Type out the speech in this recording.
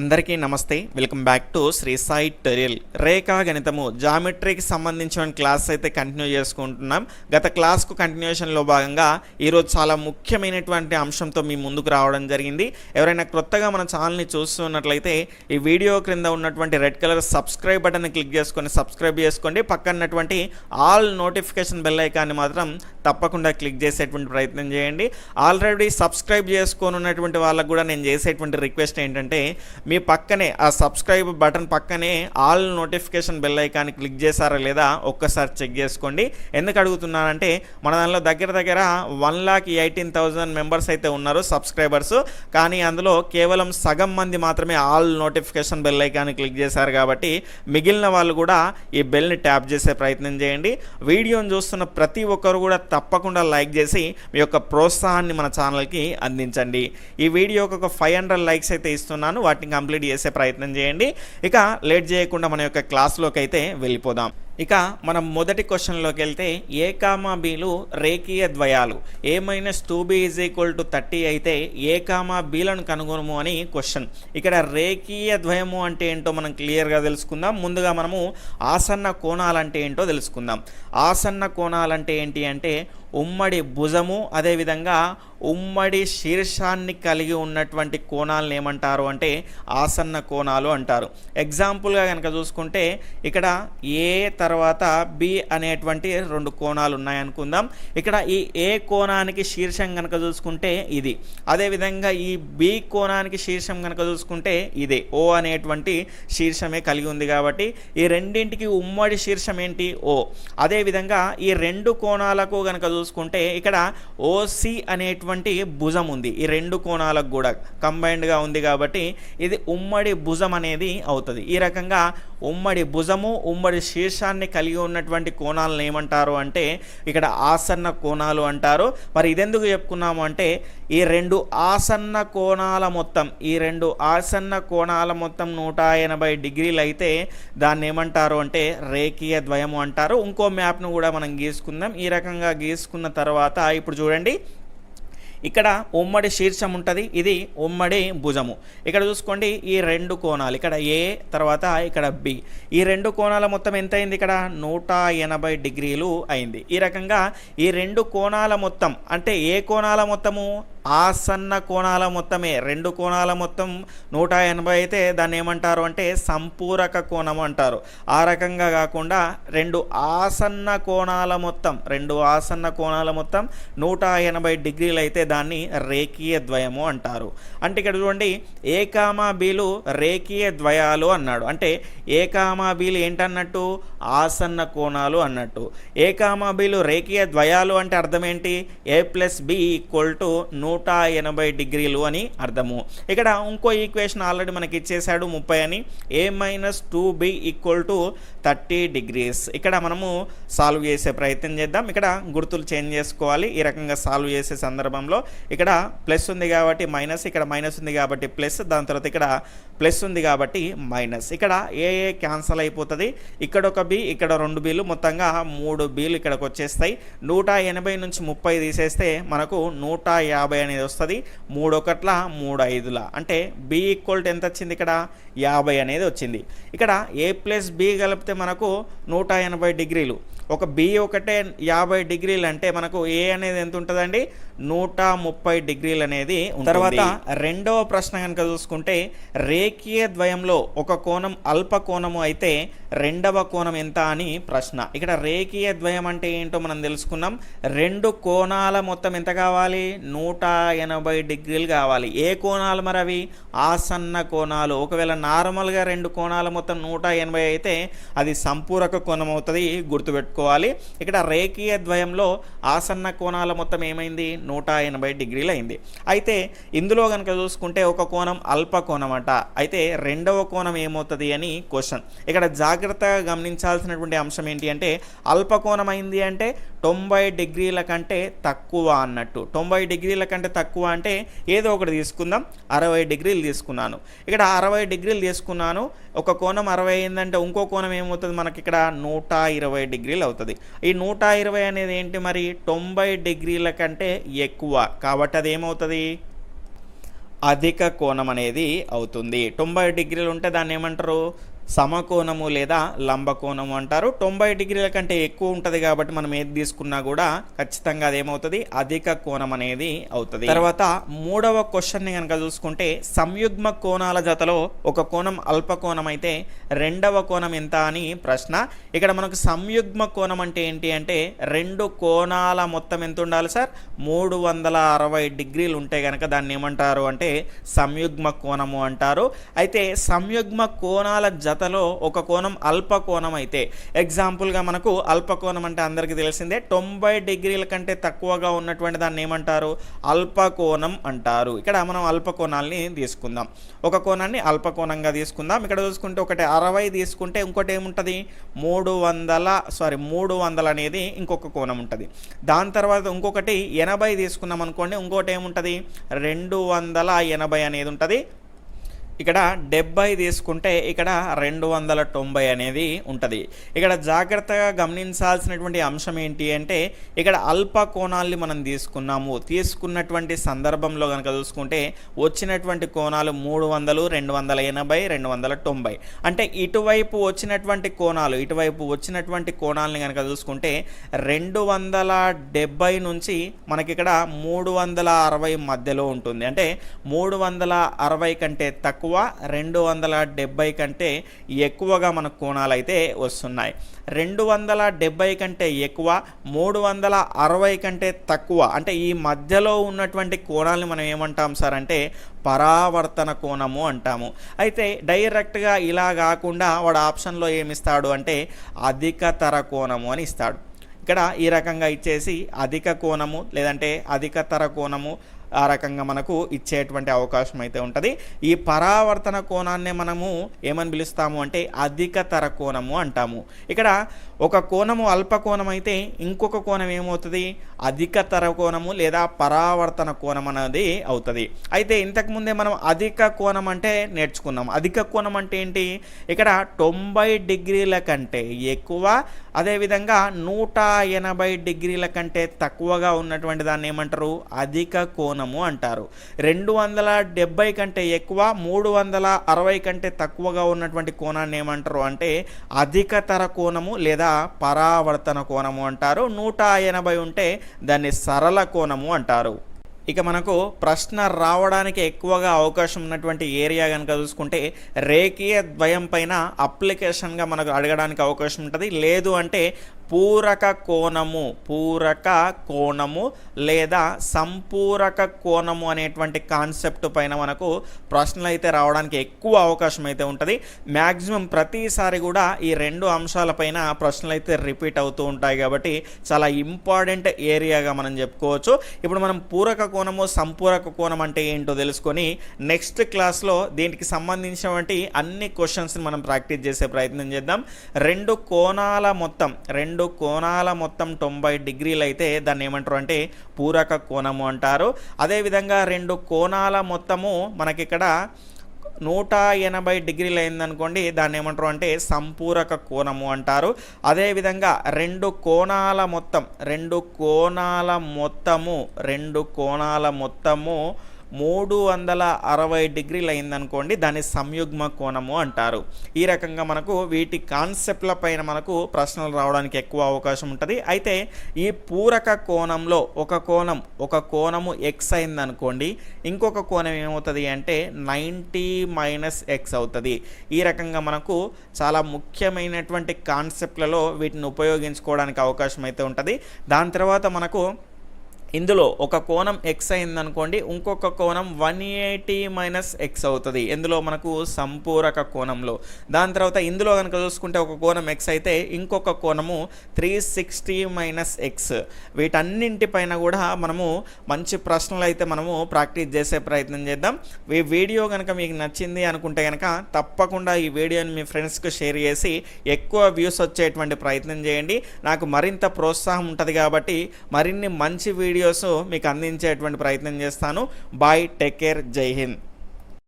అందరికీ నమస్తే. Welcome back to Shri Sai టెరియల్ రేఖా గణితము జామెట్రీకి సంబంధించిన క్లాస్ అయితే కంటిన్యూ చేసుకుంటున్నాం. గత క్లాస్కు కంటిన్యూషన్లో భాగంగా ఈరోజు చాలా ముఖ్యమైనటువంటి అంశంతో మీ ముందుకు రావడం జరిగింది. ఎవరైనా క్రొత్తగా మన ఛానల్ని చూస్తున్నట్లయితే ఈ వీడియో క్రింద ఉన్నటువంటి red colour subscribe button click చేసుకొని సబ్స్క్రైబ్ చేసుకోండి. పక్కనటువంటి ఆల్ నోటిఫికేషన్ బెల్ ఐకాన్ని మాత్రం తప్పకుండా క్లిక్ చేసేటువంటి ప్రయత్నం చేయండి. ఆల్రెడీ సబ్స్క్రైబ్ చేసుకొని ఉన్నటువంటి వాళ్ళకు కూడా నేను చేసేటువంటి రిక్వెస్ట్ ఏంటంటే మీ పక్కనే ఆ సబ్స్క్రైబ్ బటన్ పక్కనే all notification bell icon click చేశారా లేదా ఒక్కసారి చెక్ చేసుకోండి. ఎందుకు అడుగుతున్నానంటే మన దానిలో దగ్గర దగ్గర one lakh eighteen thousand members అయితే ఉన్నారు సబ్స్క్రైబర్స్. కానీ అందులో కేవలం సగం మంది మాత్రమే all notification bell icon click చేశారు కాబట్టి మిగిలిన వాళ్ళు కూడా ఈ బెల్ని ట్యాప్ చేసే ప్రయత్నం చేయండి. వీడియోని చూస్తున్న ప్రతి ఒక్కరు కూడా తప్పకుండా లైక్ చేసి మీ యొక్క ప్రోత్సాహాన్ని మన ఛానల్కి అందించండి. ఈ వీడియోకి ఒక ఫైవ్ హండ్రెడ్ లైక్స్ అయితే ఇస్తున్నాను. వాటిని కంప్లీట్ చేసే ప్రయత్నం చేయండి. ఇక లేట్ చేయకుండా మన యొక్క క్లాస్లోకి అయితే వెళ్ళిపోదాం. ఇక మనం మొదటి క్వశ్చన్లోకి వెళ్తే ఏ కామా బీలు రేఖీయ ద్వయాలు? A minus two B is equal to thirty అయితే ఏ కామా బీలను కనుగొనము అని క్వశ్చన్. ఇక్కడ రేఖీయ ద్వయము అంటే ఏంటో మనం క్లియర్గా తెలుసుకుందాం. ముందుగా మనము ఆసన్న కోణాలు అంటే ఏంటో తెలుసుకుందాం. ఆసన్న కోణాలు అంటే ఏంటి అంటే ఉమ్మడి భుజము అదేవిధంగా ఉమ్మడి శీర్షాన్ని కలిగి ఉన్నటువంటి కోణాలను ఏమంటారు అంటే ఆసన్న కోణాలు అంటారు. ఎగ్జాంపుల్గా కనుక చూసుకుంటే ఇక్కడ ఏ తర తర్వాత బి అనేటువంటి రెండు కోణాలు ఉన్నాయనుకుందాం. ఇక్కడ ఈ ఏ కోణానికి శీర్షం కనుక చూసుకుంటే ఇది. అదేవిధంగా ఈ బి కోణానికి శీర్షం కనుక చూసుకుంటే ఇదే. ఓ అనేటువంటి శీర్షమే కలిగి ఉంది కాబట్టి ఈ రెండింటికి ఉమ్మడి శీర్షం ఏంటి? ఓ అదేవిధంగా ఈ రెండు కోణాలకు కనుక చూసుకుంటే ఇక్కడ ఓసి అనేటువంటి భుజం ఉంది. ఈ రెండు కోణాలకు కూడా కంబైన్డ్గా ఉంది కాబట్టి ఇది ఉమ్మడి భుజం అనేది అవుతుంది. ఈ రకంగా ఉమ్మడి భుజము ఉమ్మడి శీర్షాన్ని కలిగి ఉన్నటువంటి కోణాలను ఏమంటారు అంటే ఇక్కడ ఆసన్న కోణాలు అంటారు. మరి ఇదెందుకు చెప్పుకున్నాము అంటే ఈ రెండు ఆసన్న కోణాల మొత్తం ఈ రెండు ఆసన్న కోణాల మొత్తం నూట ఎనభై డిగ్రీలు అయితే దాన్ని ఏమంటారు అంటే రేఖీయ ద్వయము అంటారు. ఇంకో మ్యాప్ను కూడా మనం గీసుకుందాం. ఈ రకంగా గీసుకున్న తర్వాత ఇప్పుడు చూడండి. ఇక్కడ ఉమ్మడి శీర్షం ఉంటుంది ఇది ఉమ్మడి భుజము. ఇక్కడ చూసుకోండి ఈ రెండు కోణాలు ఇక్కడ ఏ తర్వాత ఇక్కడ బి. ఈ రెండు కోణాల మొత్తం ఎంత అయింది ఇక్కడ? నూట ఎనభై డిగ్రీలు అయింది. ఈ రకంగా ఈ రెండు కోణాల మొత్తం అంటే ఏ కోణాల మొత్తము? ఆసన్న కోణాల మొత్తమే రెండు కోణాల మొత్తం నూట ఎనభై అయితే దాన్ని ఏమంటారు అంటే సంపూరక కోణం అంటారు. ఆ రకంగా కాకుండా రెండు ఆసన్న కోణాల మొత్తం రెండు ఆసన్న కోణాల మొత్తం నూట ఎనభై డిగ్రీలు అయితే దాన్ని రేఖీయ ద్వయము అంటారు. అంటే ఇక్కడ చూడండి ఏకామా బీలు రేఖీయ ద్వయాలు అన్నాడు. అంటే ఏకామా బీలు ఏంటన్నట్టు? ఆసన్న కోణాలు అన్నట్టు. ఏకామా బీలు రేఖీయ ద్వయాలు అంటే అర్థం ఏంటి? A plus B equal to నూట ఎనభై డిగ్రీలు అని అర్థము. ఇక్కడ ఇంకో ఈక్వేషన్ ఆల్రెడీ మనకి ఇచ్చేసాడు ముప్పై అని. A minus two B equal to thirty degrees ఇక్కడ మనము సాల్వ్ చేసే ప్రయత్నం చేద్దాం. ఇక్కడ గుర్తులు చేంజ్ చేసుకోవాలి. ఈ రకంగా సాల్వ్ చేసే సందర్భంలో ఇక్కడ ప్లస్ ఉంది కాబట్టి మైనస్ ఇక్కడ మైనస్ ఉంది కాబట్టి ప్లస్ దాని తర్వాత ఇక్కడ ప్లస్ ఉంది కాబట్టి మైనస్. ఇక్కడ ఏఏ క్యాన్సల్ అయిపోతుంది? ఇక్కడ ఒక బి ఇక్కడ రెండు బీలు. మొత్తంగా మూడు బీలు ఇక్కడికి వచ్చేస్తాయి. నూట ఎనభై నుంచి ముప్పై తీసేస్తే మనకు నూట యాభై అనేది వస్తుంది. మూడు ఒకట్ల మూడు ఐదుల. అంటే బి ఈక్వల్ ఎంత వచ్చింది ఇక్కడ? యాభై అనేది వచ్చింది. ఇక్కడ ఏ ప్లస్ బి కలిపితే మనకు నూట ఎనభై డిగ్రీలు. ఒక బి ఒకటే యాభై డిగ్రీలు అంటే మనకు ఏ అనేది ఎంత ఉంటుందండి? నూట ముప్పై డిగ్రీలు అనేది తర్వాత రెండవ ప్రశ్న కనుక చూసుకుంటే రేఖీయ ద్వయంలో ఒక కోణం అల్ప కోణము అయితే రెండవ కోణం ఎంత అని ప్రశ్న. ఇక్కడ రేఖీయ ద్వయం అంటే ఏంటో మనం తెలుసుకున్నాం. రెండు కోణాల మొత్తం ఎంత కావాలి? నూట ఎనభై డిగ్రీలు కావాలి. ఏ కోణాలు మరి అవి ఆసన్న కోణాలు. ఒకవేళ నార్మల్గా రెండు కోణాల మొత్తం నూట ఎనభై అయితే అది సంపూరక కోణం అవుతుంది గుర్తుపెట్టుకోవాలి. ఇక్కడ రేఖీయ ద్వయంలో ఆసన్న కోణాల మొత్తం ఏమైంది? నూట ఎనభై డిగ్రీలు అయింది. అయితే ఇందులో కనుక చూసుకుంటే ఒక కోణం అల్ప కోణం అట అయితే రెండవ కోణం ఏమవుతుంది అని క్వశ్చన్ ఇక్కడ జాగ్రత్తగా గమనించాల్సినటువంటి అంశం ఏంటి అంటే అల్ప కోణం అయింది అంటే తొంభై డిగ్రీల కంటే తక్కువ అన్నట్టు. తొంభై డిగ్రీల కంటే తక్కువ అంటే ఏదో ఒకటి తీసుకుందాం. అరవై డిగ్రీలు తీసుకున్నాను. ఇక్కడ అరవై డిగ్రీలు తీసుకున్నాను. ఒక కోణం అరవై అయిందంటే ఇంకో కోణం ఏమవుతుంది? మనకి ఇక్కడ నూట ఇరవై డిగ్రీలు అవుతుంది. ఈ నూట ఇరవై అనేది ఏంటి మరి? తొంభై డిగ్రీల కంటే ఎక్కువ. కాబట్టి అది ఏమవుతుంది? అధిక కోణం అనేది అవుతుంది. తొంభై డిగ్రీలు ఉంటే దాన్ని ఏమంటారు? సమకోణము లేదా లంబకోణము అంటారు. తొంభై డిగ్రీల కంటే ఎక్కువ ఉంటుంది కాబట్టి మనం ఏది తీసుకున్నా కూడా ఖచ్చితంగా అదేమవుతుంది? అధిక కోణం అనేది అవుతుంది. తర్వాత మూడవ క్వశ్చన్ని కనుక చూసుకుంటే సంయుగ్మ కోణాల జతలో ఒక కోణం అల్ప కోణం అయితే రెండవ కోణం ఎంత అని ప్రశ్న. ఇక్కడ మనకు సంయుగ్మ కోణం అంటే ఏంటి అంటే రెండు కోణాల మొత్తం ఎంత ఉండాలి సార్? మూడు వందల అరవై డిగ్రీలు ఉంటే కనుక దాన్ని ఏమంటారు అంటే సంయుగ్మ కోణము అంటారు. అయితే సంయుగ్మ కోణాల జతలో ఒక కోణం అల్ప కోణం అయితే. ఎగ్జాంపుల్గా మనకు అల్ప కోణం అంటే అందరికీ తెలిసిందే. తొంభై డిగ్రీల కంటే తక్కువగా ఉన్నటువంటి దాన్ని ఏమంటారు? అల్ప కోణం అంటారు. ఇక్కడ మనం అల్ప కోణాలని తీసుకుందాం. ఒక కోణాన్ని అల్ప కోణంగా తీసుకుందాం. ఇక్కడ చూసుకుంటే ఒకటి అరవై తీసుకుంటే ఇంకోటి ఏముంటుంది? మూడు వందల సారీ మూడు వందల అనేది ఇంకొక కోణం ఉంటుంది. దాని తర్వాత ఇంకొకటి ఎనభై తీసుకున్నాం అనుకోండి. ఇంకోటి ఏముంటుంది? రెండు వందల ఎనభై అనేది ఉంటుంది. ఇక్కడ డెబ్బై తీసుకుంటే ఇక్కడ రెండు వందల తొంభై అనేది ఉంటుంది. ఇక్కడ జాగ్రత్తగా గమనించాల్సినటువంటి అంశం ఏంటి అంటే ఇక్కడ అల్ప కోణాల్ని మనం తీసుకున్నాము. తీసుకున్నటువంటి సందర్భంలో కనుక చూసుకుంటే వచ్చినటువంటి కోణాలు మూడు వందలు రెండు వందల ఎనభై రెండు వందల తొంభై. అంటే ఇటువైపు వచ్చినటువంటి కోణాలు ఇటువైపు వచ్చినటువంటి కోణాలని కనుక చూసుకుంటే రెండు వందల డెబ్బై నుంచి మనకి ఇక్కడ మూడు వందల అరవై మధ్యలో ఉంటుంది. అంటే మూడు వందల అరవై కంటే తక్కువ రెండు వందల డెబ్బై కంటే ఎక్కువగా మన కోణాలు అయితే వస్తున్నాయి. రెండు వందల డెబ్బై కంటే ఎక్కువ మూడు వందల అరవై కంటే తక్కువ. అంటే ఈ మధ్యలో ఉన్నటువంటి కోణాలని మనం ఏమంటాం సార్ అంటే పరావర్తన కోణము అంటాము. అయితే డైరెక్ట్గా ఇలా కాకుండా వాడు ఆప్షన్లో ఏమిస్తాడు అంటే అధికతర కోణము అని ఇస్తాడు. ఇక్కడ ఈ రకంగా ఇచ్చేసి అధిక కోణము లేదంటే అధికతర కోణము ఆ రకంగా మనకు ఇచ్చేటువంటి అవకాశం అయితే ఉంటుంది. ఈ పరావర్తన కోణాన్నే మనము ఏమని పిలుస్తాము అంటే అధికతర కోణము అంటాము. ఇక్కడ ఒక కోణము అల్ప కోణం అయితే ఇంకొక కోణం ఏమవుతుంది? అధికతర కోణము లేదా పరావర్తన కోణం అనేది అవుతుంది. అయితే ఇంతకుముందే మనం అధిక కోణం అంటే నేర్చుకున్నాం. అధిక కోణం అంటే ఏంటి? ఇక్కడ తొంభై డిగ్రీల కంటే ఎక్కువ అదేవిధంగా నూట ఎనభై డిగ్రీల కంటే తక్కువగా ఉన్నటువంటి దాన్ని ఏమంటారు? అధిక కోణం కోణము అంటారు. రెండు వందల డెబ్బై కంటే ఎక్కువ మూడు వందల అరవై కంటే తక్కువగా ఉన్నటువంటి కోణాన్ని ఏమంటారు అంటే అధికతర కోణము లేదా పరావర్తన కోణము అంటారు. నూట ఎనభై ఉంటే దాన్ని సరళ కోణము అంటారు. ఇక మనకు ప్రశ్న రావడానికి ఎక్కువగా అవకాశం ఉన్నటువంటి ఏరియా కనుక చూసుకుంటే రేఖీయ ద్వయం పైన అప్లికేషన్గా మనకు అడగడానికి అవకాశం ఉంటుంది. లేదు అంటే పూరక కోణము పూరక కోణము లేదా సంపూరక కోణము అనేటువంటి కాన్సెప్ట్ పైన మనకు ప్రశ్నలు అయితే రావడానికి ఎక్కువ అవకాశం అయితే ఉంటుంది. మ్యాక్సిమం ప్రతిసారి కూడా ఈ రెండు అంశాలపైన ప్రశ్నలు అయితే రిపీట్ అవుతూ ఉంటాయి కాబట్టి చాలా ఇంపార్టెంట్ ఏరియాగా మనం చెప్పుకోవచ్చు. ఇప్పుడు మనం పూరక కోణము సంపూరక కోణం అంటే ఏంటో తెలుసుకొని నెక్స్ట్ క్లాస్లో దీనికి సంబంధించినటువంటి అన్ని క్వశ్చన్స్ని మనం ప్రాక్టీస్ చేసే ప్రయత్నం చేద్దాం. రెండు కోణాల మొత్తం రెండు రెండు కోణాల మొత్తం తొంభై డిగ్రీలు అయితే దాన్ని ఏమంటారు అంటే పూరక కోణము అంటారు. అదేవిధంగా రెండు కోణాల మొత్తము మనకిక్కడ నూట ఎనభై డిగ్రీలు అయిందనుకోండి దాన్ని ఏమంటారు అంటే సంపూరక కోణము అంటారు. అదేవిధంగా రెండు కోణాల మొత్తం రెండు కోణాల మొత్తము రెండు కోణాల మొత్తము మూడు వందల అరవై డిగ్రీలు అయిందనుకోండి దాన్ని సంయుగ్మ కోణము అంటారు. ఈ రకంగా మనకు వీటి కాన్సెప్ట్ల పైన మనకు ప్రశ్నలు రావడానికి ఎక్కువ అవకాశం ఉంటుంది. అయితే ఈ పూరక కోణంలో ఒక కోణం ఒక కోణము ఎక్స్ అయిందనుకోండి ఇంకొక కోణం ఏమవుతుంది అంటే నైంటీ మైనస్ ఎక్స్ అవుతుంది. ఈ రకంగా మనకు చాలా ముఖ్యమైనటువంటి కాన్సెప్ట్లలో వీటిని ఉపయోగించుకోవడానికి అవకాశం అయితే ఉంటుంది. దాని తర్వాత మనకు ఇందులో ఒక కోణం ఎక్స్ అయిందనుకోండి ఇంకొక కోణం వన్ ఎయిటీ మైనస్ ఎక్స్ అవుతుంది. ఇందులో మనకు సంపూరక కోణంలో. దాని తర్వాత ఇందులో కనుక చూసుకుంటే ఒక కోణం ఎక్స్ అయితే ఇంకొక కోణము త్రీ సిక్స్టీ మైనస్ ఎక్స్ వీటన్నింటిపైన కూడా మనము మంచి ప్రశ్నలు అయితే మనము ప్రాక్టీస్ చేసే ప్రయత్నం చేద్దాం. ఈ వీడియో కనుక మీకు నచ్చింది అనుకుంటే కనుక తప్పకుండా ఈ వీడియోని మీ ఫ్రెండ్స్కి షేర్ చేసి ఎక్కువ వ్యూస్ వచ్చేటువంటి ప్రయత్నం చేయండి. నాకు మరింత ప్రోత్సాహం ఉంటుంది కాబట్టి మరిన్ని మంచి వీడియో వీడియోస్ మీకు అందించేటువంటి ప్రయత్నం చేస్తాను. బాయ్ టేక్ కేర్ జై హింద్.